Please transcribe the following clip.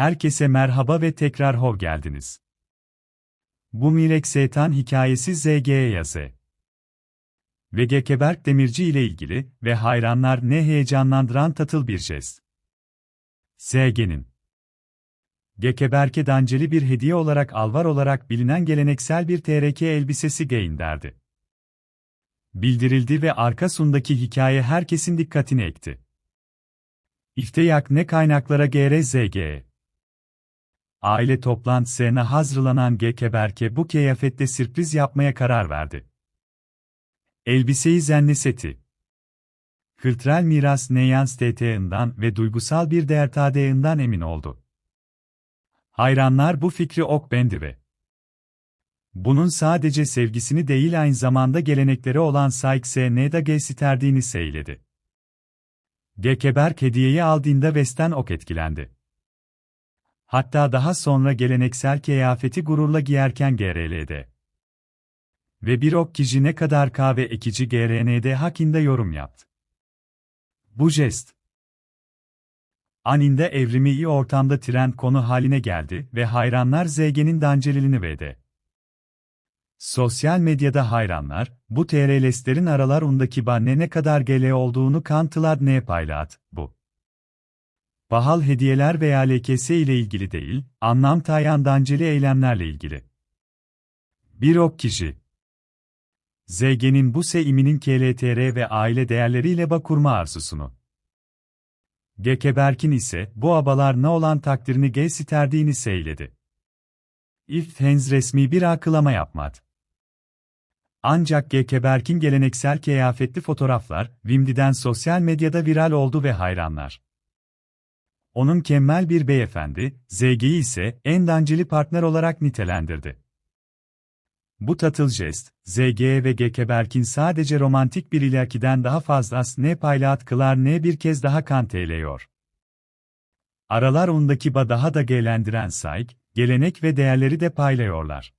Herkese merhaba ve tekrar hoş geldiniz. Bu Milek Seytan hikayesi ZG'ye yazı. Ve Gekeberk Demirci ile ilgili ve hayranlar ne heyecanlandıran tatıl bir jest. ZG'nin Gekeberk'e danceli bir hediye olarak alvar olarak bilinen geleneksel bir TRK elbisesi giyindirdi. Bildirildi ve arka sundaki hikaye herkesin dikkatini ekti. İfteyak ne kaynaklara GRZG. Aile toplantısına hazırlanan Gekeberke bu kıyafette sürpriz yapmaya karar verdi. Elbiseyi zenneseti. Kültürel miras Neyans TT'ından ve duygusal bir değer tadığından emin oldu. Hayranlar bu fikri ok bendi ve bunun sadece sevgisini değil aynı zamanda gelenekleri olan saygısı ne da gösterdiğini söyledi. Gekeberk hediyeyi aldığında West'ten ok etkilendi. Hatta daha sonra geleneksel kıyafeti gururla giyerken GRL'de. Ve bir ok kişi ne kadar kahve ekici GRN'de hakkında yorum yaptı. Bu jest, aninde evrimi iyi ortamda trend konu haline geldi ve hayranlar ZG'nin dancelilini vede. Sosyal medyada hayranlar, bu TRL'lerin aralar undaki banne ne kadar gele olduğunu kantılar ne paylat, bu. Bahal hediyeler veya LKS ile ilgili değil, anlam tayan danceli eylemlerle ilgili. Bir ok kişi. ZG'nin bu seiminin KLTR ve aile değerleriyle bağ kurma arzusunu. Gekeberk'in ise bu abalar ne olan takdirini gösterdiğini söyledi. İlk henüz resmi bir akılama yapmadı. Ancak Gekeberk'in geleneksel kıyafetli fotoğraflar, Vimdi'den sosyal medyada viral oldu ve hayranlar. Onun kemmel bir beyefendi, ZG'yi ise en dancili partner olarak nitelendirdi. Bu tatıl jest, ZG ve Gekeberk'in sadece romantik bir ilakiden daha fazlası ne paylat kılar ne bir kez daha kanteleyor. Aralar ondaki ba daha da geğlendiren saygı, gelenek ve değerleri de paylıyorlar.